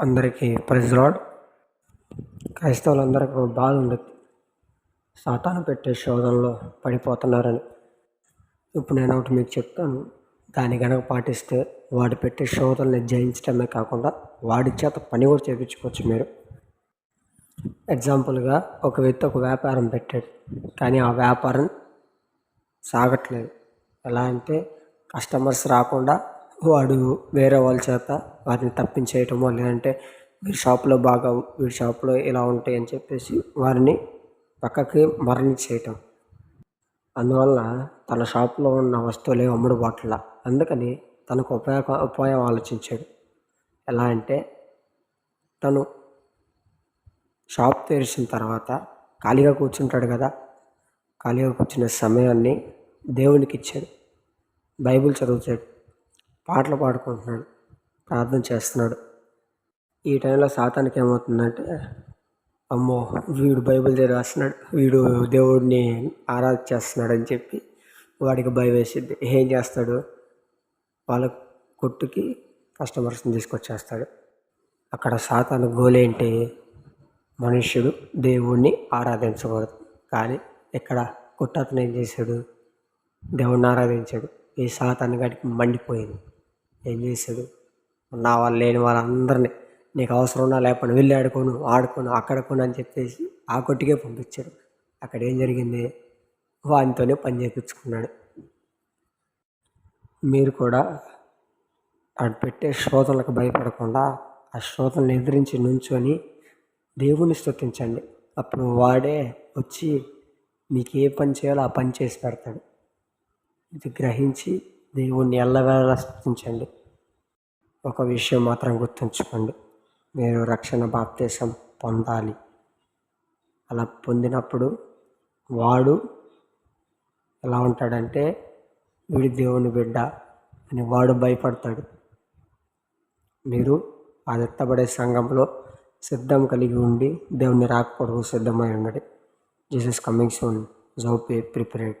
అందరికీ praise lord. క్రైస్తవులందరికీ బాధ ఉంది సాతాను పెట్టే శోధనలో పడిపోతున్నారని. ఇప్పుడు నేను ఒకటి మీకు చెప్తాను. దాన్ని గనక పాటిస్తే వాడు పెట్టే శోధనని జయించడమే కాకుండా వాడి చేత పని కూడా చేయించుకోవచ్చు మీరు. ఎగ్జాంపుల్గా ఒక వ్యక్తి ఒక వ్యాపారం పెట్టాడు. కానీ ఆ వ్యాపారం సాగట్లేదు. ఎలా అంటే కస్టమర్స్ రాకుండా వాడు వేరే వాళ్ళ చేత వారిని తప్పించేయటమో లేదంటే వీడి షాప్లో బాగా వీడి షాప్లో ఇలా ఉంటాయి అని చెప్పేసి వారిని పక్కకి మరణించేయటం. అందువల్ల తన షాప్లో ఉన్న వస్తువులే అమ్ముడు బాట్ల అందుకని తనకు ఉపయోగ ఉపాయం ఆలోచించాడు. ఎలా అంటే తను షాప్ తెరిచిన తర్వాత ఖాళీగా కూర్చుంటాడు కదా. ఖాళీగా కూర్చునే సమయాన్ని దేవునికి ఇచ్చాడు. బైబిల్ చదువుతాడు. పాటలు పాడుకుంటున్నాడు ప్రార్థన చేస్తున్నాడు. ఈ టైంలో సాతానికి ఏమవుతుందంటే అమ్మో వీడు బైబిల్ రాస్తున్నాడు వీడు దేవుడిని ఆరాధ చేస్తున్నాడు అని చెప్పి వాడికి భయం వేసిద్ది. ఏం చేస్తాడు? వాళ్ళ కొట్టుకి కస్టమర్స్ని తీసుకొచ్చేస్తాడు. అక్కడ సాతాను గోలేంటి మనుష్యుడు దేవుణ్ణి ఆరాధించకూడదు. కానీ ఇక్కడ కుట్టతను ఏం చేశాడు? దేవుణ్ణి ఆరాధించాడు. ఈ సాతాను గడికి మండిపోయింది. ఏం చేశాడు? నా వాళ్ళు లేని వాళ్ళందరినీ నీకు అవసరం ఉన్నా లేకపోతే వెళ్ళి ఆడుకోను ఆడుకోను అక్కడ కొను అని చెప్పేసి ఆ కొట్టుకే పంపించాడు. అక్కడ ఏం జరిగింది? వానితోనే పని చేయించుకున్నాడు మీరు కూడా అటు పెట్టే శ్రోతలకు భయపడకుండా ఆ శ్రోతలను ఎదిరించి నుంచొని దేవుని స్తుతించండి. అప్పుడు వాడే వచ్చి మీకు ఏ పని చేయాలో ఆ పని చేసి పెడతాడు. ఇది గ్రహించి దేవుణ్ణి ఎల్లవేళలా స్థుతించండి ఒక విషయం మాత్రం గుర్తుంచుకోండి. మీరు రక్షణ బాప్తేశం పొందాలి. అలా పొందినప్పుడు వాడు ఎలా ఉంటాడంటే వీడి దేవుని బిడ్డ అని వాడు భయపడతాడు. మీరు ఆ ఎత్తబడే సంఘంలో సిద్ధం కలిగి ఉండి దేవుని రాకపోవడం సిద్ధమై ఉండండి. Jesus coming soon. Zhou be ప్రిపరేడ్